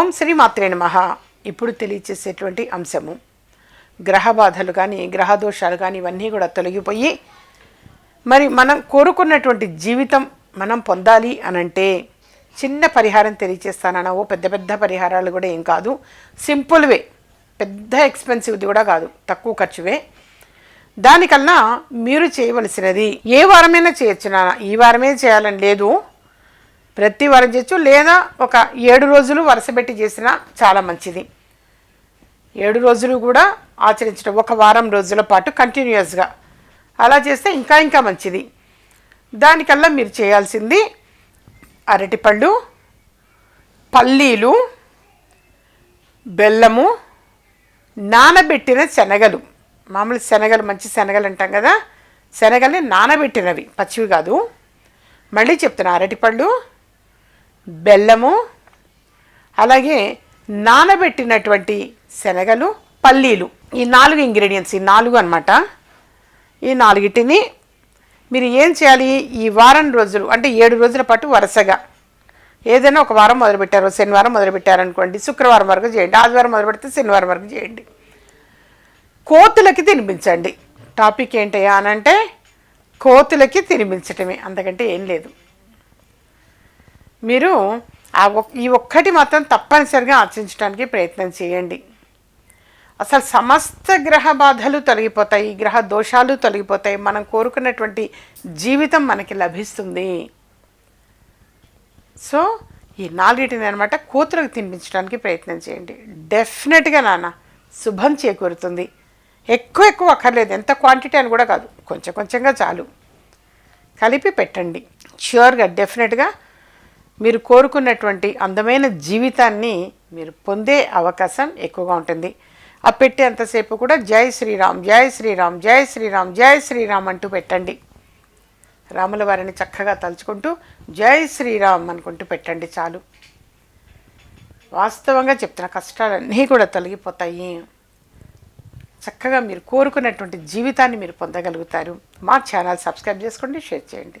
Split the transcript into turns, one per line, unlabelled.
ఓం శ్రీ మాత్రే నమ. ఇప్పుడు తెలియచేసేటువంటి అంశము. గ్రహ బాధలు కానీ గ్రహ దోషాలు కానీ ఇవన్నీ కూడా తొలగిపోయి మరి మనం కోరుకున్నటువంటి జీవితం మనం పొందాలి అనంటే చిన్న పరిహారం తెలియచేస్తానన్న ఓ పెద్ద పెద్ద పరిహారాలు కూడా ఏం కాదు. సింపుల్వే పెద్ద ఎక్స్పెన్సివ్ది కూడా కాదు. తక్కువ ఖర్చువే. దానికన్నా మీరు చేయవలసినది ఏ వారమైనా చేయొచ్చు నాన్న ఈ వారమే చేయాలని లేదు. ప్రతి వారం చేయొచ్చు లేదా ఒక ఏడు రోజులు వరుసపెట్టి చేసినా చాలా మంచిది. ఏడు రోజులు కూడా ఆచరించడం ఒక వారం రోజుల పాటు కంటిన్యూస్గా అలా చేస్తే ఇంకా ఇంకా మంచిది. దానికల్లా మీరు చేయాల్సింది అరటిపళ్ళు పల్లీలు బెల్లము నానబెట్టిన శనగలు. మామూలు శనగలు మంచి శనగలు అంటాం కదా శనగల్ని నానబెట్టినవి పచ్చివి కాదు. మళ్ళీ చెప్తున్నా అరటిపళ్ళు బెల్లము అలాగే నానబెట్టినటువంటి శనగలు పల్లీలు. ఈ నాలుగు ఇంగ్రీడియంట్స్ ఈ నాలుగు అనమాట ఈ నాలుగిటిని మీరు ఏం చేయాలి? ఈ వారం రోజులు అంటే ఏడు రోజుల పాటు వరుసగా. ఏదైనా ఒక వారం మొదలుపెట్టారు శనివారం మొదలుపెట్టారనుకోండి శుక్రవారం వరకు చేయండి ఆదివారం మొదలు పెడితే శనివారం వరకు చేయండి. కోతులకి తినిపించండి. టాపిక్ ఏంటయ్యా అనంటే కోతులకి తినిపించటమే అంతకంటే ఏం లేదు. మీరు ఆ ఈ ఒక్కటి మాత్రం తప్పనిసరిగా ఆచరించడానికి ప్రయత్నం చేయండి. అసలు సమస్త గ్రహ బాధలు తొలగిపోతాయి గ్రహ దోషాలు తొలగిపోతాయి. మనం కోరుకున్నటువంటి జీవితం మనకి లభిస్తుంది. సో ఈ నాలుగిటిని అనమాట కూతురుకు తినిపించడానికి ప్రయత్నం చేయండి. డెఫినెట్గా నాన్న శుభం చేకూరుతుంది. ఎక్కువ ఎక్కువ అక్కర్లేదు. ఎంత క్వాంటిటీ అని కూడా కాదు. కొంచెం కొంచెంగా చాలు. కలిపి పెట్టండి. ష్యూర్గా డెఫినెట్గా మీరు కోరుకున్నటువంటి అందమైన జీవితాన్ని మీరు పొందే అవకాశం ఎక్కువగా ఉంటుంది. ఆ పెట్టేంతసేపు కూడా జై శ్రీరామ్ జై శ్రీరామ్ జై శ్రీరామ్ జై శ్రీరామ్ అంటూ పెట్టండి. రాముల వారిని చక్కగా తలుచుకుంటూ జై శ్రీరామ్ అనుకుంటూ పెట్టండి చాలు. వాస్తవంగా చెప్తున్న కష్టాలన్నీ కూడా తొలగిపోతాయి. చక్కగా మీరు కోరుకున్నటువంటి జీవితాన్ని మీరు పొందగలుగుతారు. మా ఛానల్ సబ్స్క్రైబ్ చేసుకోండి షేర్ చేయండి.